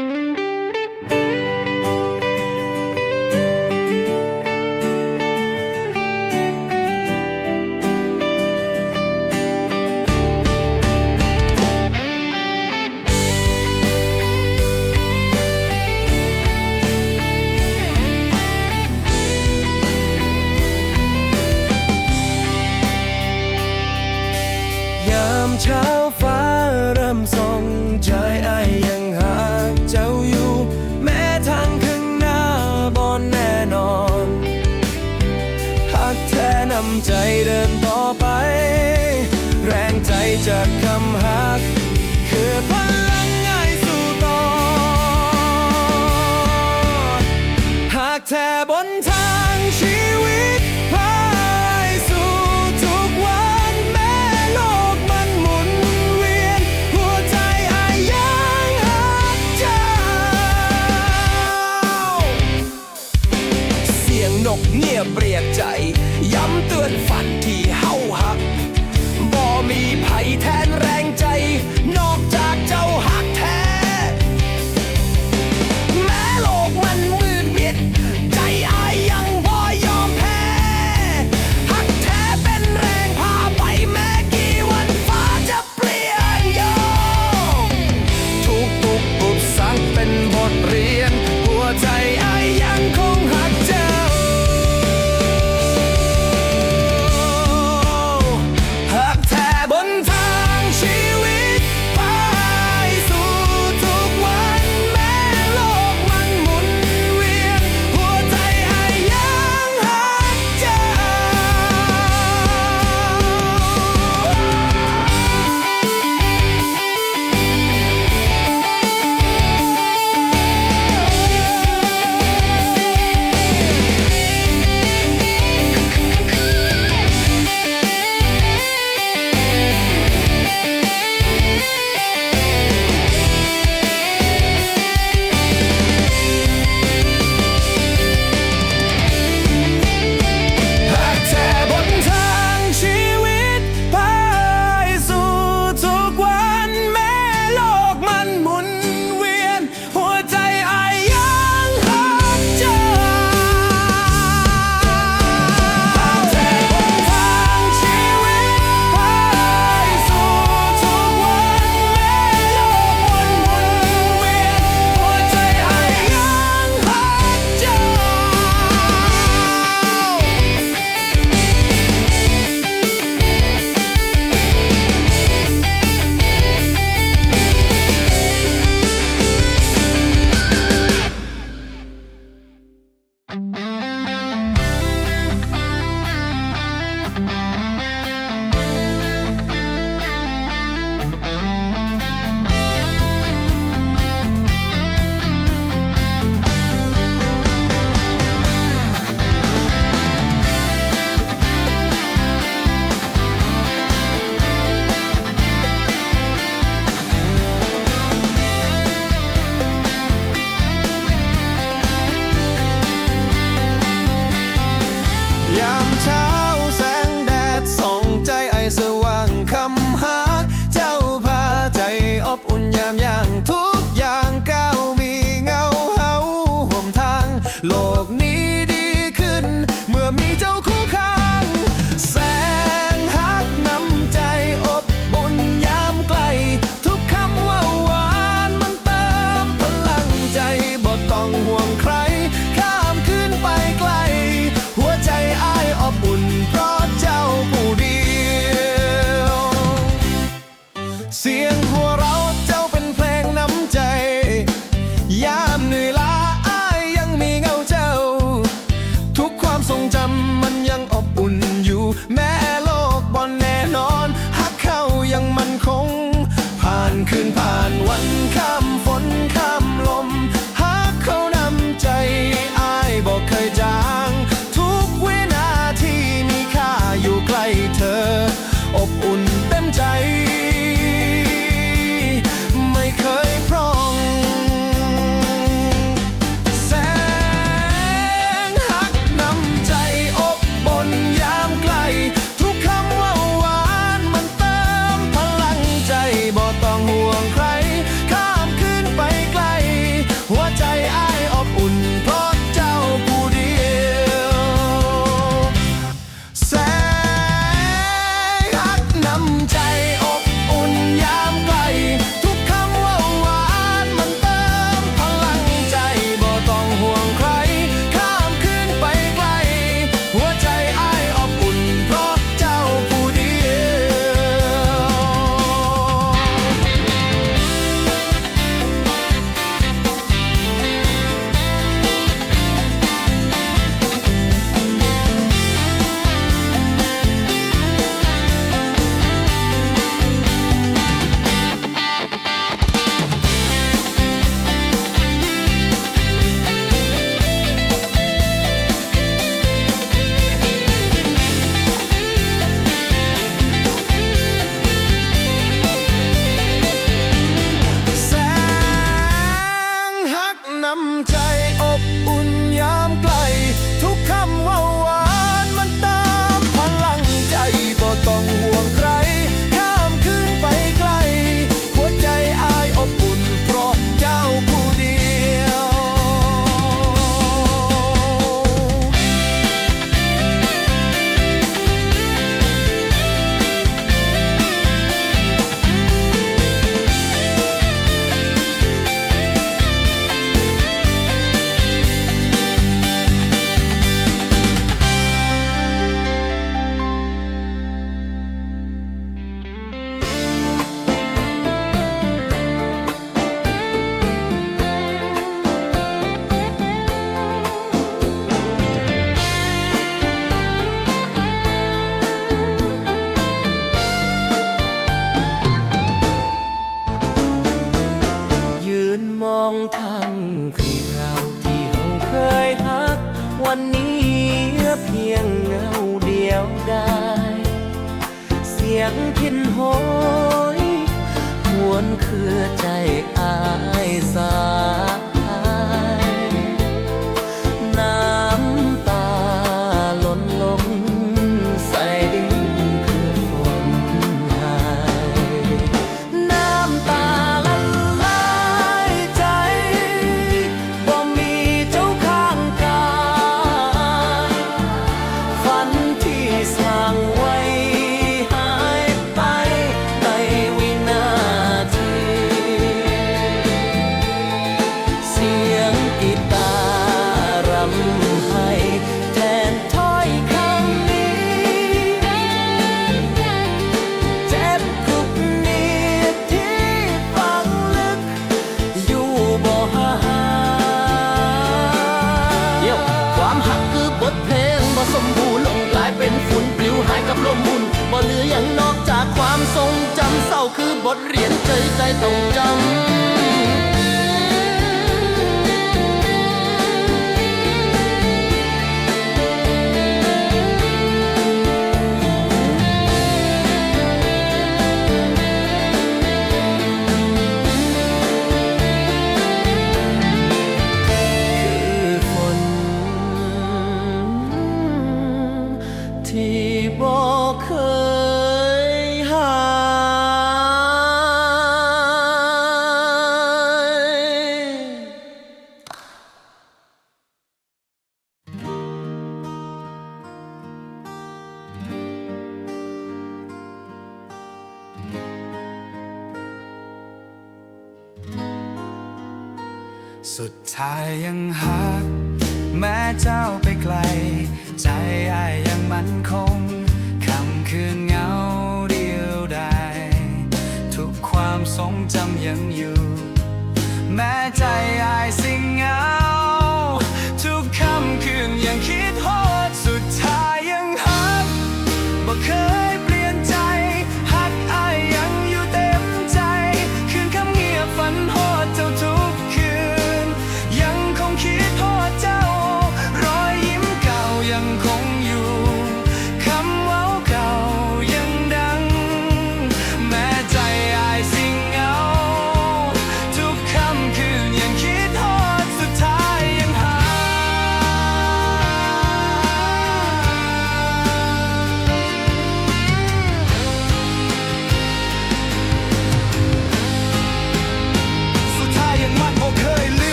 ยามเช้าฟ้าเริ่มส่งใจไอยัง แม้ทางข้างหน้าบนแน่นอนหากแท้นำใจเดินต่อไป แรงใจจากคำหัก บทเรียนใจใจต้องจำ้ายังหักแม้เจ้าไปไกล ใจอ้ายยังมันคงคำคืนเงาเดียวดายทุกความทรงจำยังอยู่ แม้ใจอ้าย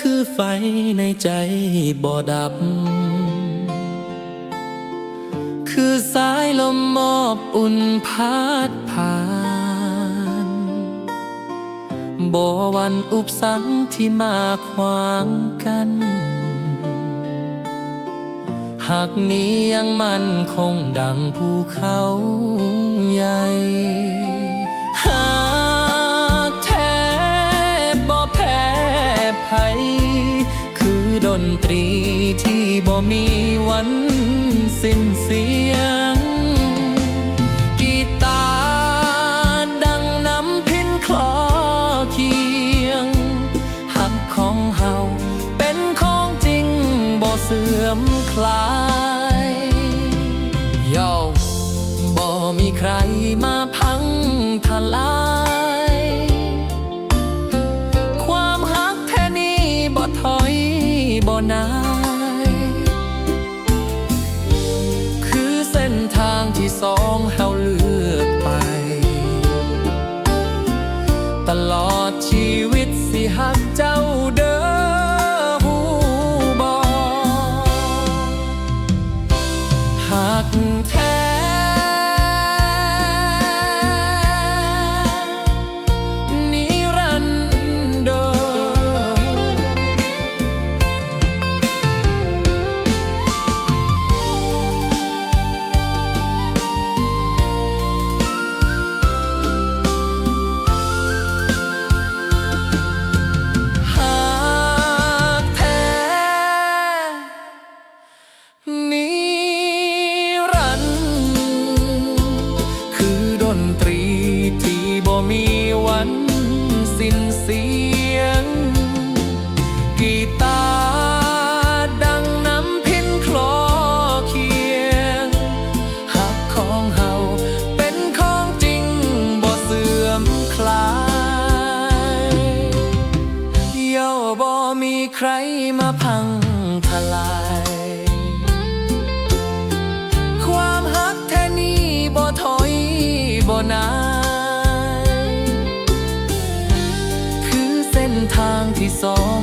คือไฟในใจบ่ดับ คือสายลมมอบอุ่นพัดผ่านบ่วันอุปสรรคที่มาขวางกัน หากนี้ยังมันคงดังภูเขาใหญ่ บ่มีวันสิ้นเสียง กีตาร์ดังน้ำพินคลอเคียงหักของเฮาเป็นของจริงบ่เสื่อมคลายโยบ่มีใครมาพ รมาพังทลาย ความหักแท่นี้บ่ถอยบ่นายคือเส้นทางที่สอง